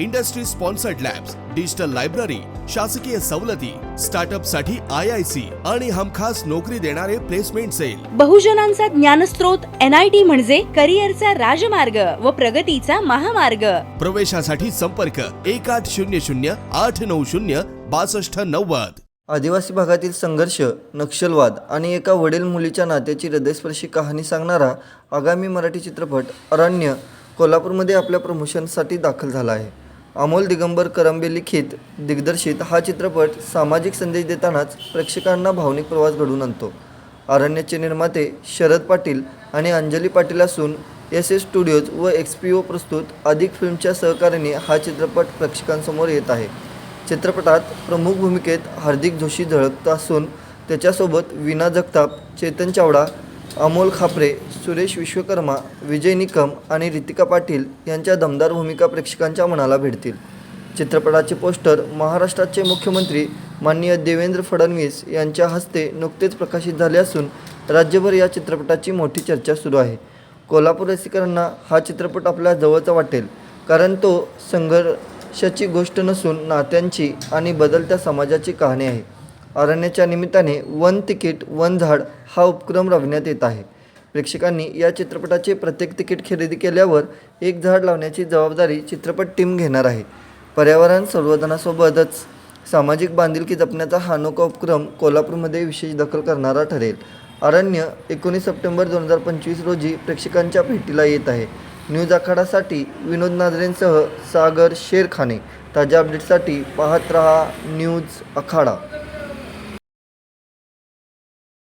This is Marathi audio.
industry sponsored labs digital library शासकीय सवलती स्टार्टअपसाठी आय आय सी आणि हमखास नोकरी देणारे प्लेसमेंट सेल. बहुजनांचा ज्ञानस्रोत एन आय टी म्हणजे करिअरचा राजमार्ग व प्रगतीचा महामार्ग. प्रवेशासाठी संपर्क एक आठ शून्य शून्य आठ नऊ शून्य बासष्ट नव्वद. आदिवासी भागातील संघर्ष नक्षलवाद आणि एका वडील मुलीच्या नात्याची हृदयस्पर्शी कहाणी सांगणारा आगामी मराठी चित्रपट अरण्य कोल्हापूरमध्ये आपल्या प्रमोशनसाठी दाखल झाला आहे. अमोल दिगंबर करंबे लिखित दिग्दर्शित हा चित्रपट सामाजिक संदेश देतानाच प्रेक्षकांना भावनिक प्रवास घडवून आणतो. अरण्याचे निर्माते शरद पाटील आणि अंजली पाटील असून एस एस स्टुडिओज व एक्स पी ओ प्रस्तुत अधिक फिल्मच्या सहकार्याने हा चित्रपट प्रेक्षकांसमोर येत आहे. चित्रपटात प्रमुख भूमिकेत हार्दिक जोशी झळकत असून त्याच्यासोबत विना जगताप चेतन चावडा अमोल खापरे सुरेश विश्वकर्मा विजय निकम आणि रितिका पाटील यांच्या दमदार भूमिका प्रेक्षकांच्या मनाला भिडतील. चित्रपटाचे पोस्टर महाराष्ट्राचे मुख्यमंत्री माननीय देवेंद्र फडणवीस यांच्या हस्ते नुकतेच प्रकाशित झाले असून राज्यभर या चित्रपटाची मोठी चर्चा सुरू आहे. कोल्हापूर रसिकांना हा चित्रपट आपल्या जवळचा वाटेल कारण तो संघर्षाची गोष्ट नसून नात्यांची आणि बदलत्या समाजाची कहाणी आहे. अरण्याच्या निमित्ताने वन तिकीट वन झाड हा उपक्रम राबविण्यात येत आहे. प्रेक्षकांनी या चित्रपटाचे प्रत्येक तिकीट खरेदी केल्यावर एक झाड लावण्याची जबाबदारी चित्रपट टीम घेणार आहे. पर्यावरण संवर्धनासोबतच सामाजिक बांधिलकी जपण्याचा हा अनोखा उपक्रम कोल्हापूरमध्ये विशेष दखल करणारा ठरेल. अरण्य एकोणीस सप्टेंबर दोन हजार पंचवीस रोजी प्रेक्षकांच्या भेटीला येत आहे. न्यूज आखाडासाठी विनोद नाजरेंसह सागर शेरखाने. ताज्या अपडेटसाठी पाहत रहा न्यूज आखाडा.